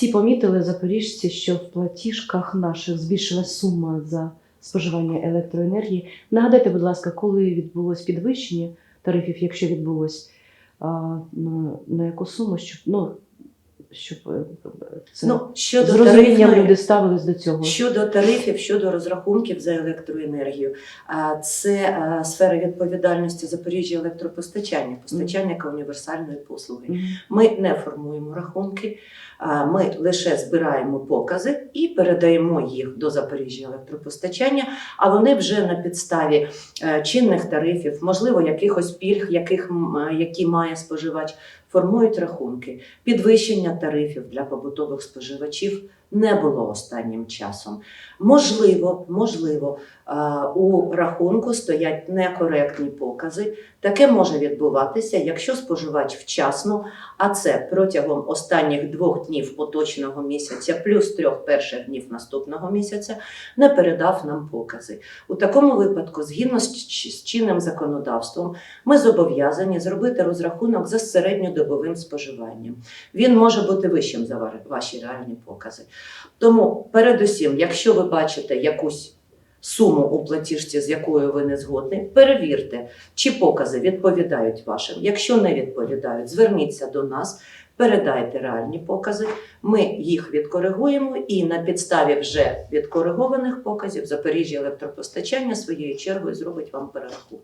Всі помітили запоріжці, що в платіжках наших збільшилась сума за споживання електроенергії. Нагадайте, будь ласка, коли відбулось підвищення тарифів, якщо відбулось, на яку суму, щоб, ну, щоб е, це Ну, щодо з розумінням люди ставились до цього. Щодо тарифів, щодо розрахунків за електроенергію, це е, сфера відповідальності Запоріжжя електропостачання, постачальника універсальної послуги. Ми не формуємо рахунки, ми лише збираємо покази і передаємо їх до Запоріжжя електропостачання, а вони вже на підставі е, чинних тарифів, можливо, якихось пільг, яких, які має споживач, формують рахунки. Підвищення тарифів для побутових споживачів не було останнім часом. Можливо, можливо, е, у рахунку стоять некоректні покази. Таке може відбуватися, якщо споживач вчасно, а це протягом останніх двох днів поточного місяця, плюс трьох перших днів наступного місяця, не передав нам покази. У такому випадку, згідно з чинним законодавством, ми зобов'язані зробити розрахунок за середньодобовим споживанням. Він може бути вищим за ва- ваші реальні покази. Тому, передусім, якщо ви бачите якусь суму у платіжці, з якою ви не згодні, перевірте, чи покази відповідають вашим. Якщо не відповідають, зверніться до нас, передайте реальні покази. Ми їх відкоригуємо, і на підставі вже відкоригованих показів Запоріжжя електропостачання своєю чергою зробить вам перерахунок.